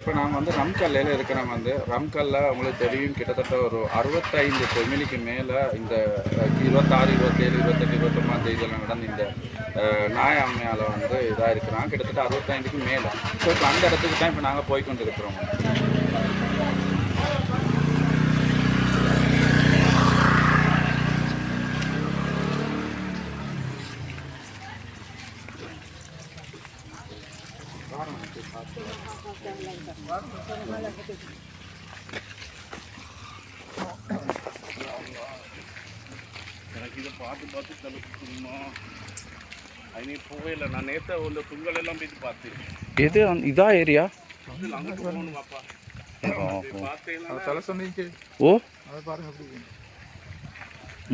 இப்போ நாங்கள் வந்து ரம்கல்லையில் இருக்கிறோம் வந்து ரம்கல்ல உங்களுக்கு தெரியும் கிட்டத்தட்ட ஒரு அறுபத்தைந்து ஃபெமிலிக்கு மேலே இந்த இருபத்தாறு இருபத்தேழு இருபத்தெட்டு இருபத்தொம்பதாம் தேதியெல்லாம் நடந்த இந்த நாயாமையால் நாய அம்மையால் வந்து இதாக இருக்கிறான் கிட்டத்தட்ட அறுபத்தைந்துக்கு மேலே. ஸோ இப்போ அந்த இடத்துக்கு தான் இப்போ நாங்கள் போய்கொண்டு இருக்கிறோம் இதை பார்த்து பார்த்து தடுக்கணுமா அதுனே போகல. நான் நேற்று உள்ள துங்கள் எல்லாம் போயிட்டு பார்த்தேன் எது இதா ஏரியா? தலை ஓ. அதை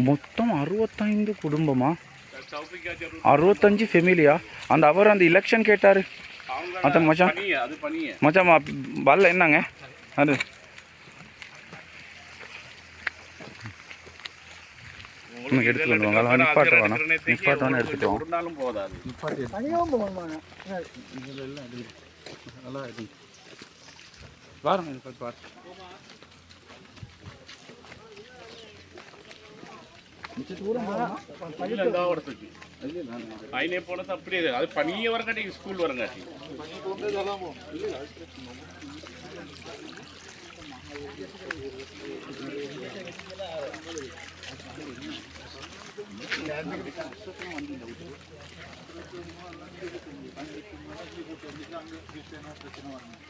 மொத்தம் அறுபத்தைந்து குடும்பமா? அறுபத்தஞ்சு ஃபெமிலியா? அந்த அவர் அந்த எலெக்ஷன் கேட்டார். அதான் மச்சான். அது மச்சான். வரல என்னங்க? அது உங்களுக்கு எடுத்துட்டு இதெல்லாம் வந்துருவாங்க. அதெல்லாம் எடுக்க நிப்பாட்ட வேணாம். வேணாம். எடுக்கிறனே தெரியும். நிப்பாட்ட வேணாம், உங்களுக்கு எடுத்துட்டு வாங்க. ஒரு நாளும் போதாது நிப்பாட்டி தனியாகவும் போகணுமாங்க இதில் எல்லாம் அடி நல்லா அடி பாருங்க பாரு இல்ல, இந்த இடத்துக்கு അതിനെ പോണത് அப்படியே இது. அது பனியே வரங்காட்டி ஸ்கூல் வரங்காட்டி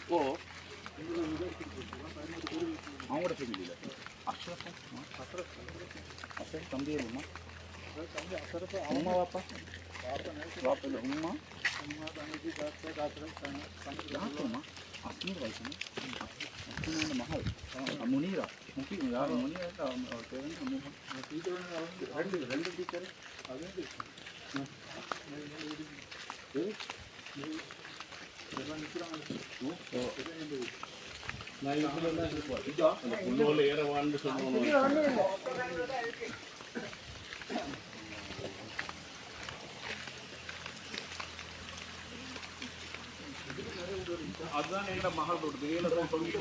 ஓ அவங்களோட ஃபேமிலியில் அஷ்ரஃபா அஷ்ரஃப் தம்பி இல்லைம்மா அம்மா வாப்பா வாப்பா இல்லை உம்மா யாரும்மா அஸ்மீர் வயசுமா அஸ்மீரோட மகள் ஆ, முனீரா முக்கி யார் முனீரா அவங்க அவர் பேர் என்ன? முனீரா. ரெண்டு ரெண்டு டீச்சர் புல்லோல ஏறவான்னு அதுதான் எங்க மகள் தொண்ணூத்தி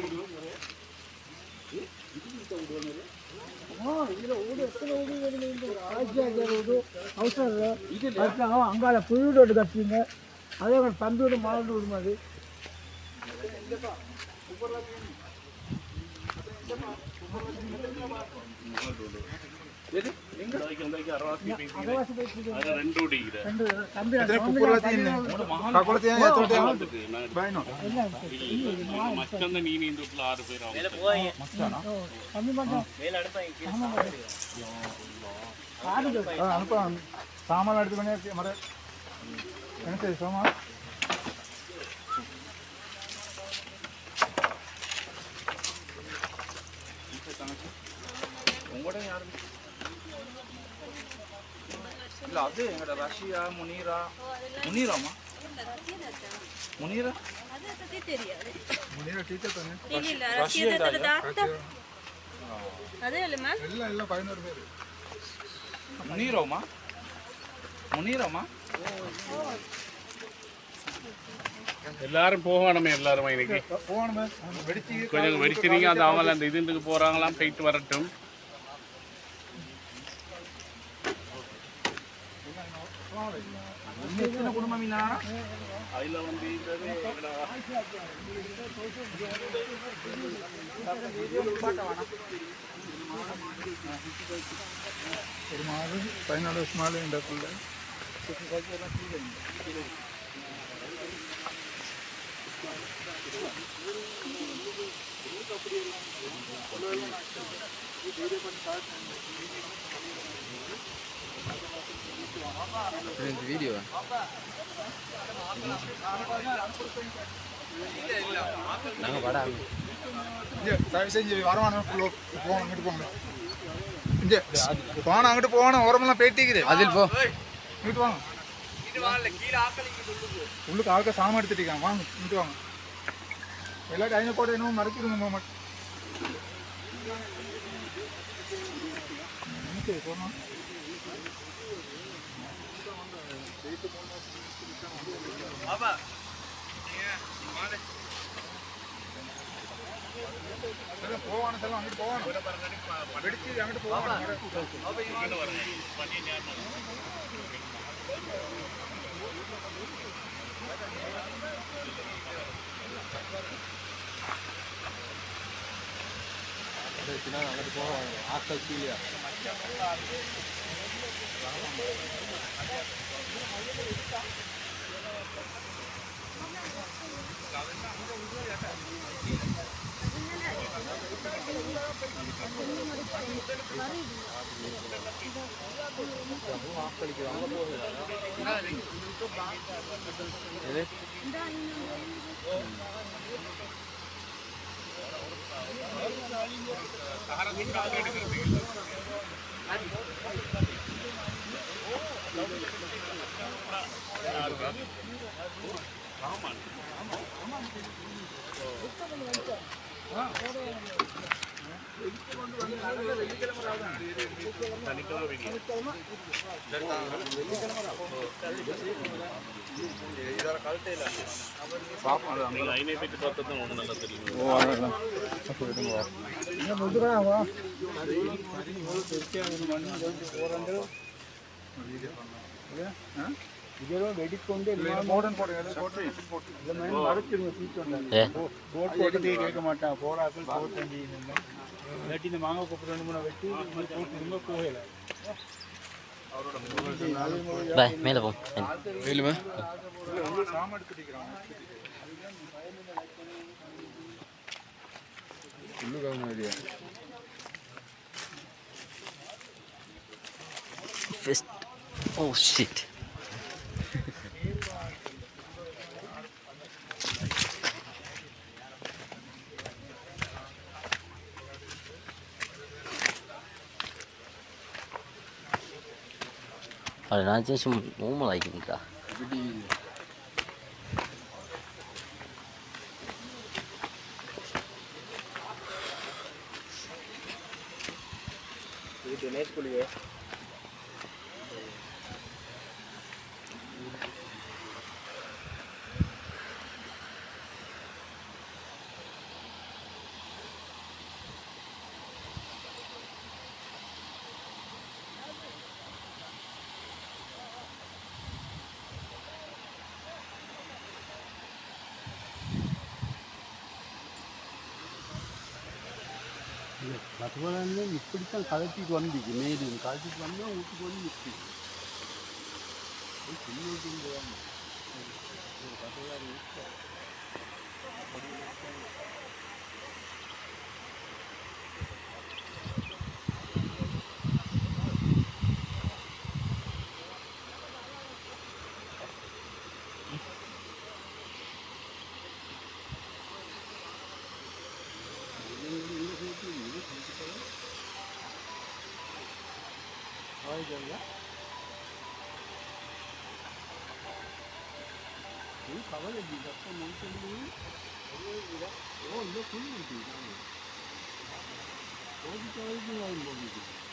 இதில் ஊடு எத்தனை ஊடு வருது இந்த ஆட்சியாளர் வீடு அவசரம் அதுக்காக அங்கால புது ரோடு கட்டிங்க அதே மாதிரி தம்பி வீடு மாவட்ட வீடு மாதிரி. தம்பி காக்குளத்தையும் ஏற்றோட்டையும் பயணம். மச்சந்த நீ நீ இல்லை அது எங்களோட ரஷ்யா முனீரா. முனீராமா முனீரா? அது பத்தி தெரியாது முன்னே டீச்சர் தானே? இல்ல ரஷ்யத்துல தாத்தா. அதே பேர். முனீரோமா முனீராமா எல்லாரும் போகணுமே எல்லாரும் இன்னைக்கு? போகணுமே வெடிச்சு கொஞ்சம் வெடிச்சிருங்க அந்த அவங்க அந்த இதுக்கு போறாங்களாம் போயிட்டு வரட்டும். எத்தனை குடும்பம் இன்னா அதுல வந்து ஒரு மாதம் பதினாலு வருஷம் இந்த பிள்ளை வீடியோ இங்கே தயவு செஞ்சு வரவான போகணும் அங்கிட்டு போங்க இங்கே போகணும் அங்கிட்டு போகணும் உரமெல்லாம் பேட்டிக்குது. அதில் போ. இங்கிட்டு வாங்க. உள்ளுக்கு ஆளுக்க சாமான் எடுத்துட்டீங்க வாங்க இங்கிட்டு வாங்க. எல்லாரும் ஐநூறு போட்டு என்னமோ மறைக்கிறோம் மாமா போனோம் போவான அங்கிட்டு போவானோ வெடிச்சு அங்கிட்டு சனிக்கிழமை வெடி இதெல்லாம் வெடிக்கொண்டு மோடன் போடுங்க போட்டு போட்டு. மறைச்சிருங்க சீட்டு போட் போட்டதே கேட்க மாட்டான் போராக்கள் போட்டு இல்லாட்டி இந்த மாங்காய் கொப்பு ரெண்டு மூணு வெட்டி இது போட்டு திரும்ப போகல. பாய் மேலே போ. அது நான் చేసి normal lagi nikah. Jadi donate kuliah. அதுபோலன்னு இப்படித்தான் கலட்டிட்டு வந்துச்சு மேரி கலட்டிட்டு வந்தால் வீட்டுக்கு வந்து நிற்கும் சின்ன ஒரு கதையாக 되었냐? 이 가방에 니가 또뭐 있겠니? 어, 이거 굴리면 되잖아. 어디 짜증나, 이 몸이지.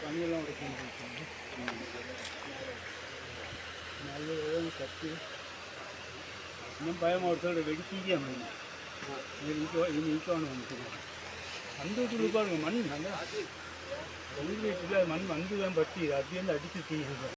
தண்ணியெல்லாம் எடுக்கணும் நல்ல கத்து இன்னும் பயமாக ஒருத்தரோட வெடிச்சிக்கே மண் இது இது இன்கான அந்த வீட்டுக்கு மண் நல்லா. உங்கள் வீட்டில் மண் வந்து தான் பட்டி. அது வந்து அடித்து தீங்க